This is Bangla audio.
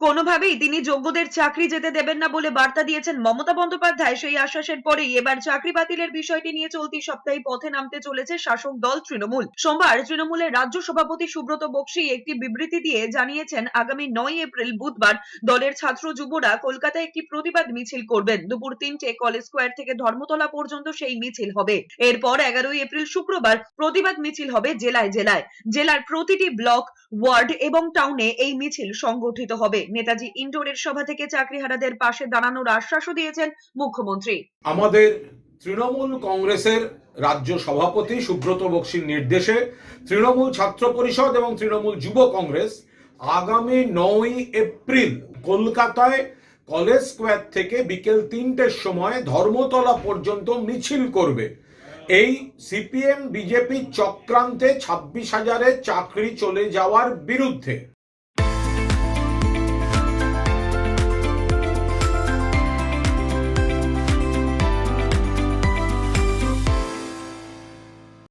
কোনোভাবেই তিনি যোগ্যদের চাকরি যেতে দেবেন না বলে বার্তা দিয়েছেন মমতা বন্দ্যোপাধ্যায়। সেই আশ্বাসের পরেই এবার চাকরি বাতিলের বিষয়টি নিয়ে চলতি সপ্তাহে পথে নামতে চলেছে শাসক দল তৃণমূল। সোমবার তৃণমূলের রাজ্য সভাপতি সুব্রত বক্সী একটি বিবৃতি দিয়ে জানিয়েছেন, আগামী নয় এপ্রিল বুধবার দলের ছাত্র যুবরা কলকাতায় একটি প্রতিবাদ মিছিল করবেন। দুপুর তিনটে কলেজ স্কোয়ার থেকে ধর্মতলা পর্যন্ত সেই মিছিল হবে। এরপর এগারোই এপ্রিল শুক্রবার প্রতিবাদ মিছিল হবে জেলায় জেলায়। জেলার প্রতিটি ব্লক, ওয়ার্ড এবং টাউনে এই মিছিল সংগঠিত হবে। নেতাজি ইন্ডোরের সভা থেকে চাকরিহারাদের পাশে দাঁড়ানোর আশ্বাসও দিয়েছেন মুখ্যমন্ত্রী। আমাদের তৃণমূল কংগ্রেসের রাজ্য সভাপতি সুব্রত বক্সির নির্দেশে তৃণমূল ছাত্র পরিষদ এবং তৃণমূল যুব কংগ্রেস আগামী নয় এপ্রিল কলকাতায় কলেজ স্কোয়ার থেকে বিকেল তিনটের সময় ধর্মতলা পর্যন্ত মিছিল করবে। এই সিপিএম, বিজেপি চক্রান্তে ছাব্বিশ হাজারের চাকরি চলে যাওয়ার বিরুদ্ধে